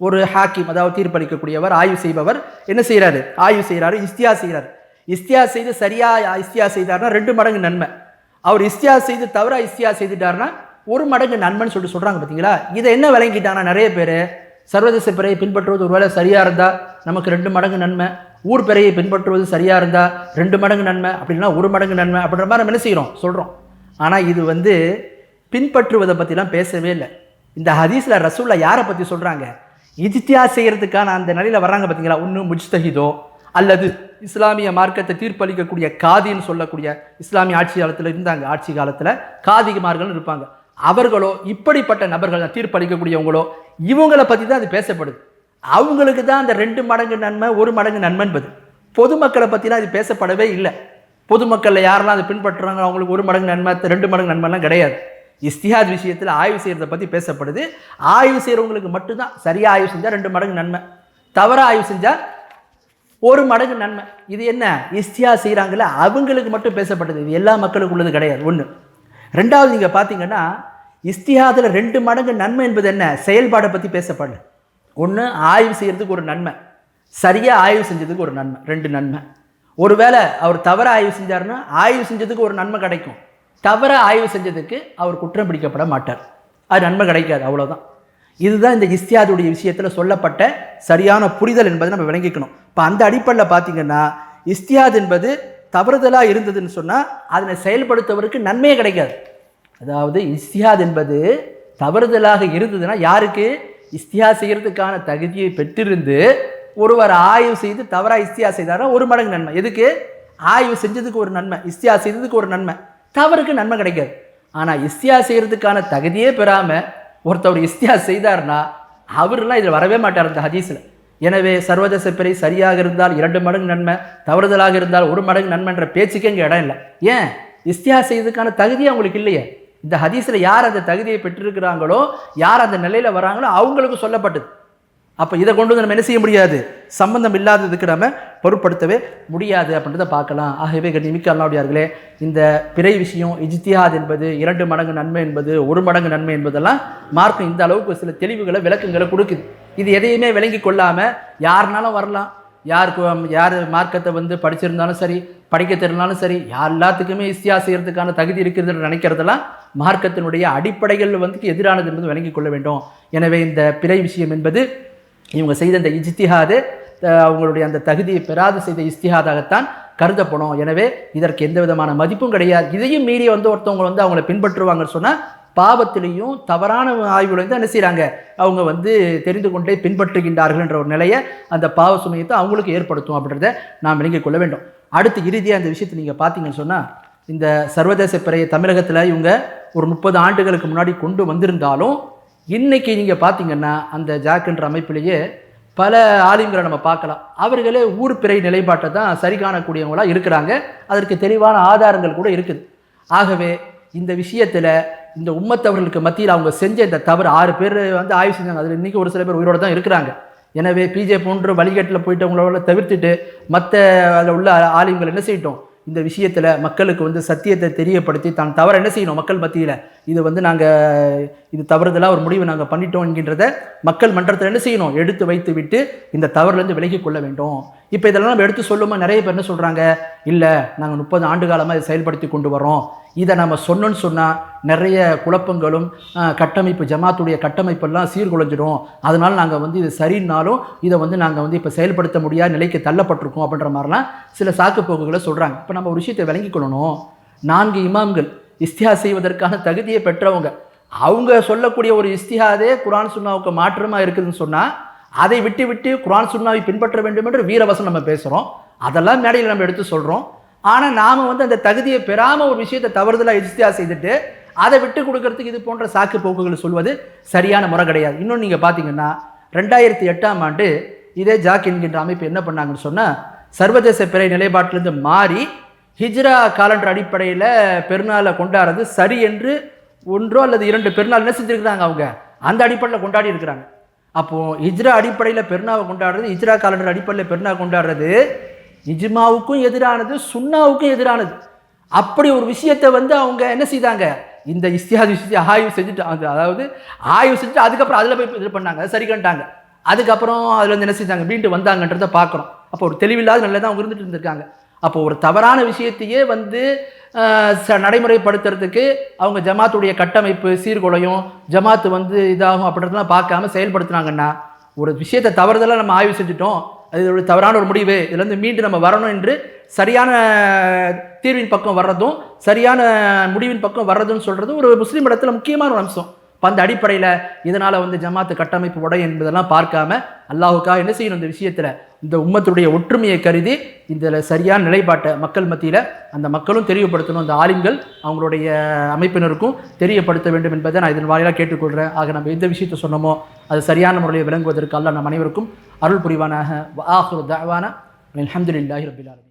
ஒரு ஹாக்கிம் அதாவது தீர்ப்பளிக்கக்கூடியவர் ஆய்வு செய்பவர் என்ன செய்கிறாரு ஆய்வு செய்கிறாரு இஸ்தியா செய்கிறார் இஸ்தியா செய்து சரியா இஸ்தியா செய்தார்னா ரெண்டு மடங்கு நன்மை. அவர் இஸ்தியா செய்து தவிர இஸ்தியா செய்துட்டார்னா ஒரு மடங்கு நன்மைன்னு சொல்லிட்டு சொல்கிறாங்க பார்த்தீங்களா இதை என்ன விளங்கிட்டாங்கன்னா நிறைய பேர் சர்வதேச பிறையை பின்பற்றுவது ஒருவேளை சரியாக இருந்தால் நமக்கு ரெண்டு மடங்கு நன்மை. ஊர் பிறையை பின்பற்றுவது சரியாக இருந்தால் ரெண்டு மடங்கு நன்மை. அப்படின்னா ஒரு மடங்கு நன்மை. அப்படின்ற மாதிரி நம்ம என்ன செய்கிறோம் சொல்கிறோம் ஆனால் இது வந்து பின்பற்றுவதை பற்றிலாம் பேசவே இல்லை. இந்த ஹதீஸில் ரசூல்லா யாரை பற்றி சொல்கிறாங்க இஜித்தியா செய்கிறதுக்கான அந்த நிலையில் வர்றாங்க பார்த்தீங்களா ஒன்று முஜ்தஹிதோ அல்லது இஸ்லாமிய மார்க்கத்தை தீர்ப்பளிக்கக்கூடிய காதின்னு சொல்லக்கூடிய இஸ்லாமிய ஆட்சி காலத்தில் இருந்தாங்க. ஆட்சி காலத்தில் காதிகுமார்கள் இருப்பாங்க. அவர்களோ இப்படிப்பட்ட நபர்கள் தான் தீர்ப்பளிக்கக்கூடியவங்களோ இவங்களை பற்றி தான் அது பேசப்படுது. அவங்களுக்கு தான் அந்த ரெண்டு மடங்கு நன்மை ஒரு மடங்கு நன்மை என்பது. பொதுமக்களை பற்றிலாம் அது பேசப்படவே இல்லை. பொதுமக்களில் யாரெல்லாம் அதை பின்பற்றுறாங்க அவங்களுக்கு ஒரு மடங்கு நன்மை ரெண்டு மடங்கு நன்மைலாம் கிடையாது. இஸ்திஹாஜ் விஷயத்தில் ஆய்வு செய்கிறத பற்றி பேசப்படுது. ஆய்வு செய்கிறவங்களுக்கு மட்டும்தான் சரியாக ஆய்வு செஞ்சால் ரெண்டு மடங்கு நன்மை. தவறாக ஆய்வு செஞ்சால் ஒரு மடங்கு நன்மை. இது என்ன? இஸ்தியா செய்கிறாங்கள அவங்களுக்கு மட்டும் பேசப்பட்டது. இது எல்லா மக்களுக்கு உள்ளது கிடையாது. ஒன்று ரெண்டாவது நீங்கள் பார்த்தீங்கன்னா இஸ்திஹாதில் ரெண்டு மடங்கு நன்மை என்பது என்ன? செயல்பாடை பற்றி பேசப்படல. ஒன்று ஆய்வு செய்கிறதுக்கு ஒரு நன்மை. சரியாக ஆய்வு செஞ்சதுக்கு ஒரு நன்மை. ரெண்டு நன்மை. ஒருவேளை அவர் தவற ஆய்வு செஞ்சாருன்னா ஆய்வு செஞ்சதுக்கு ஒரு நன்மை கிடைக்கும். தவற ஆய்வு செஞ்சதுக்கு அவர் குற்றம் பிடிக்கப்பட மாட்டார். அது நன்மை கிடைக்காது அவ்வளோதான் இதுதான் இந்த இஸ்தியாதுடைய விஷயத்தில் சொல்லப்பட்ட சரியான புரிதல் என்பதை நம்ம விளங்கிக்கணும். இப்போ அந்த அடிப்படையில் பார்த்தீங்கன்னா இஸ்தியாத் என்பது தவறுதலாக இருந்ததுன்னு சொன்னால் அதனை செயல்படுத்துவதற்கு நன்மையே கிடைக்காது. அதாவது இஸ்தியாத் என்பது தவறுதலாக இருந்ததுன்னா யாருக்கு? இஸ்தியா செய்கிறதுக்கான தகுதியை பெற்றிருந்து ஒருவர் ஆய்வு செய்து தவறாக இஸ்தியா செய்தாரா ஒரு மடங்கு நன்மை. எதுக்கு? ஆய்வு செஞ்சதுக்கு ஒரு நன்மை இஸ்தியா செய்ததுக்கு ஒரு நன்மை. தவறுக்கு நன்மை கிடைக்காது. ஆனால் இஸ்தியா செய்கிறதுக்கான தகுதியே பெறாமல் ஒருத்தவர் இஸ்தியா செய்தார்னா அவர்லாம் இதில் வரவே மாட்டார் இந்த ஹதீஸில். எனவே சர்வதேச பிறை சரியாக இருந்தால் இரண்டு மடங்கு நன்மை தவறுதலாக இருந்தால் ஒரு மடங்கு நன்மைன்ற பேச்சுக்கே இங்கே இடம் இல்லை. ஏன்? இஸ்தியா செய்யறதுக்கான தகுதியே அவங்களுக்கு இல்லையே. இந்த ஹதீஸில் யார் அந்த தகுதியை பெற்றிருக்கிறாங்களோ யார் அந்த நிலையில் வராங்களோ அவங்களுக்கு சொல்லப்பட்டது. அப்போ இதை கொண்டு வந்து நம்ம என்ன செய்ய முடியாது? சம்பந்தம் இல்லாததுக்கு நம்ம பொருட்படுத்தவே முடியாது அப்படின்றத பார்க்கலாம். ஆகவே கண்ணிமிக்க அல்லாவுடையார்களே இந்த பிறை விஷயம் இஜ்தியாத் என்பது இரண்டு மடங்கு நன்மை என்பது ஒரு மடங்கு நன்மை என்பதெல்லாம் மார்க்கம் இந்த அளவுக்கு சில தெளிவுகளை விளக்கங்களை கொடுக்குது. இது எதையுமே விளங்கி கொள்ளாமல் யாருனாலும் வரலாம். யாருக்கு யார் மார்க்கத்தை வந்து படிச்சிருந்தாலும் சரி படிக்க தெரிஞ்சாலும் சரி யார் எல்லாத்துக்குமே இஸ்தியா செய்கிறதுக்கான தகுதி இருக்கிறதுன்னு நினைக்கிறதெல்லாம் மார்க்கத்தினுடைய அடிப்படைகள் வந்து எதிரானது என்பது விளங்கி கொள்ள வேண்டும். எனவே இந்த பிறை விஷயம் என்பது இவங்க செய்த இந்த இஜ்திஹாது அவங்களுடைய அந்த தகுதியை பெறாது செய்த இஸ்திஹாதாகத்தான் கருதப்படும். எனவே இதற்கு எந்த விதமான மதிப்பும் கிடையாது. இதையும் மீறி வந்து ஒருத்தவங்க வந்து அவங்கள பின்பற்றுவாங்கன்னு சொன்னால் பாவத்திலையும் தவறான ஆய்வுகளையும் தான் என்ன செய்கிறாங்க அவங்க வந்து தெரிந்து கொண்டே பின்பற்றுகின்றார்கள் என்ற ஒரு நிலையை அந்த பாவ சுமையத்தை அவங்களுக்கு ஏற்படுத்தும் அப்படின்றத நாம் விளங்கிக் கொள்ள வேண்டும். அடுத்து இறுதியாக அந்த விஷயத்தை நீங்கள் பார்த்தீங்கன்னு சொன்னால் இந்த சர்வதேச பிறைய தமிழகத்தில் இவங்க ஒரு முப்பது ஆண்டுகளுக்கு முன்னாடி கொண்டு வந்திருந்தாலும் இன்றைக்கி நீங்கள் பார்த்தீங்கன்னா அந்த ஜாக்குன்ற அமைப்பிலேயே பல ஆலிம்களை நம்ம பார்க்கலாம். அவர்களே ஊர் பிறை நிலைப்பாட்டை தான் சரி காணக்கூடியவங்களாக இருக்கிறாங்க. அதற்கு தெளிவான ஆதாரங்கள் கூட இருக்குது. ஆகவே இந்த விஷயத்தில் இந்த உம்மத்தவர்களுக்கு மத்தியில் அவங்க செஞ்ச இந்த தவறு ஆறு பேர் வந்து ஆய்வு செஞ்சாங்க. அதில் இன்றைக்கி ஒரு சில பேர் உயிரோடு தான் இருக்கிறாங்க. எனவே பிஜே போன்ற வழிகட்டில் போயிட்டவங்களோட தவிர்த்துட்டு மற்ற அதில் உள்ள ஆலிம்கள் என்ன செய்யட்டும்? இந்த விஷயத்தில் மக்களுக்கு வந்து சத்தியத்தை தெரியப்படுத்தி தான் தவறு என்ன செய்யணும் மக்கள் மத்தியில்? இது வந்து நாங்கள் இது தவறுதலாக ஒரு முடிவு நாங்கள் பண்ணிட்டோம் என்கின்றத மக்கள் மன்றத்தில் என்ன செய்யணும்? எடுத்து வைத்து விட்டு இந்த தவறுலேருந்து விலகி கொள்ள வேண்டும். இப்போ இதெல்லாம் நம்ம எடுத்து சொல்லுமா நிறைய பேர் என்ன சொல்கிறாங்க இல்லை நாங்கள் முப்பது ஆண்டு காலமாக இதை செயல்படுத்தி கொண்டு வரோம் இதை நம்ம சொன்னோன்னு சொன்னால் நிறைய குழப்பங்களும் கட்டமைப்பு ஜமாத்துடைய கட்டமைப்பெல்லாம் சீர்குலைஞ்சிடும். அதனால் நாங்கள் வந்து இது சரின்னாலும் இதை வந்து நாங்கள் வந்து இப்போ செயல்படுத்த முடியாத நிலைக்கு தள்ளப்பட்டிருக்கோம் அப்படின்ற மாதிரிலாம் சில சாக்குப்போக்குகளை சொல்கிறாங்க இப்போ நம்ம ஒரு விஷயத்தை விளங்கிக் கொள்ளணும். நான்கு இமாம்கள் இஸ்தியா செய்வதற்கான தகுதியை பெற்றவங்க. அவங்க சொல்லக்கூடிய ஒரு இஸ்திஹாதே குரான் சுன்னாவுக்கு மாற்றமாக இருக்குதுன்னு சொன்னால் அதை விட்டு விட்டு குரான் சுன்னாவை பின்பற்ற வேண்டும் என்று வீரவசம் நம்ம பேசுகிறோம் அதெல்லாம் மேடையில் நம்ம எடுத்து சொல்கிறோம் ஆனால் நாம் வந்து அந்த தகுதியை பெறாமல் ஒரு விஷயத்தை தவறுதலாக இஸ்திஹா செய்துட்டு அதை விட்டு கொடுக்கறதுக்கு இது போன்ற சாக்கு போக்குகளை சொல்வது சரியான முறை கிடையாது. இன்னொன்று நீங்கள் பார்த்தீங்கன்னா ரெண்டாயிரத்தி எட்டாம் ஆண்டு இதே ஜாக் என்கின்ற அமைப்பு என்ன பண்ணாங்கன்னு சொன்னால் சர்வதேச பிறை நிலைப்பாட்டிலிருந்து மாறி ஹிஜ்ரா காலண்டர் அடிப்படையில் பெருநாளை கொண்டாடுறது சரி என்று ஒன்றோ அல்லது இரண்டு பெருநாள் என்ன செஞ்சுருக்கிறாங்க அவங்க? அந்த அடிப்படையில் கொண்டாடி இருக்கிறாங்க. அப்போது ஹிஜ்ரா அடிப்படையில் பெருநாவை கொண்டாடுறது ஹிஜ்ரா காலண்டர் அடிப்படையில் பெருநாள் கொண்டாடுறது நிஜமாவுக்கும் எதிரானது சுண்ணாவுக்கும் எதிரானது. அப்படி ஒரு விஷயத்தை வந்து அவங்க என்ன செய்தாங்க? இந்த இஸ்தியாத் விஷயத்தை ஆய்வு செஞ்சுட்டு அதாவது ஆய்வு செஞ்சுட்டு அதுக்கப்புறம் அதில் போய் இது பண்ணாங்க சரி கண்டாங்க அதுக்கப்புறம் அதில் வந்து என்ன செஞ்சாங்க மீண்டு வந்தாங்கன்றதை பார்க்குறோம் அப்போ ஒரு தெளிவில்லாத நல்லா தான் அவங்க இருந்துட்டு இருந்திருக்காங்க. அப்போ ஒரு தவறான விஷயத்தையே வந்து ச- நடைமுறைப்படுத்துறதுக்கு அவங்க ஜமாத்துடைய கட்டமைப்பு சீர்குலையும் ஜமாத்து வந்து இதாகும் அப்படின்றதெல்லாம் பார்க்காம செயல்படுத்துனாங்கன்னா ஒரு விஷயத்தை தவறுதெல்லாம் நம்ம ஆய்வு செஞ்சுட்டோம் அது ஒரு தவறான ஒரு முடிவு. இதுலேருந்து மீண்டு நம்ம வரணும் என்று சரியான தீர்வின் பக்கம் வர்றதும் சரியான முடிவின் பக்கம் வர்றதுன்னு சொல்கிறது ஒரு முஸ்லீம் இடத்துல முக்கியமான ஒரு அம்சம். இப்போ அந்த அடிப்படையில் இதனால் வந்து ஜமாத்து கட்டமைப்பு உடை என்பதெல்லாம் பார்க்காம அல்லாஹுக்காக என்ன செய்யணும்? இந்த விஷயத்தில் இந்த உம்மத்துடைய ஒற்றுமையை கருதி இதில் சரியான நிலைப்பாட்டை மக்கள் மத்தியில் அந்த மக்களும் தெரியப்படுத்தணும். அந்த ஆலிம்கள் அவங்களுடைய அமைப்பினருக்கும் தெரியப்படுத்த வேண்டும் என்பதை நான் இதன் வாயிலாக கேட்டுக்கொள்கிறேன் ஆக நம்ம எந்த விஷயத்தை சொன்னோமோ அது சரியான முறையில் விளங்குவதற்கு அல்ல நம் அனைவருக்கும் அருள் புரிவானாக. ஆஹுர் தாவான அலமதுல்லாஹி ரபிலாலும்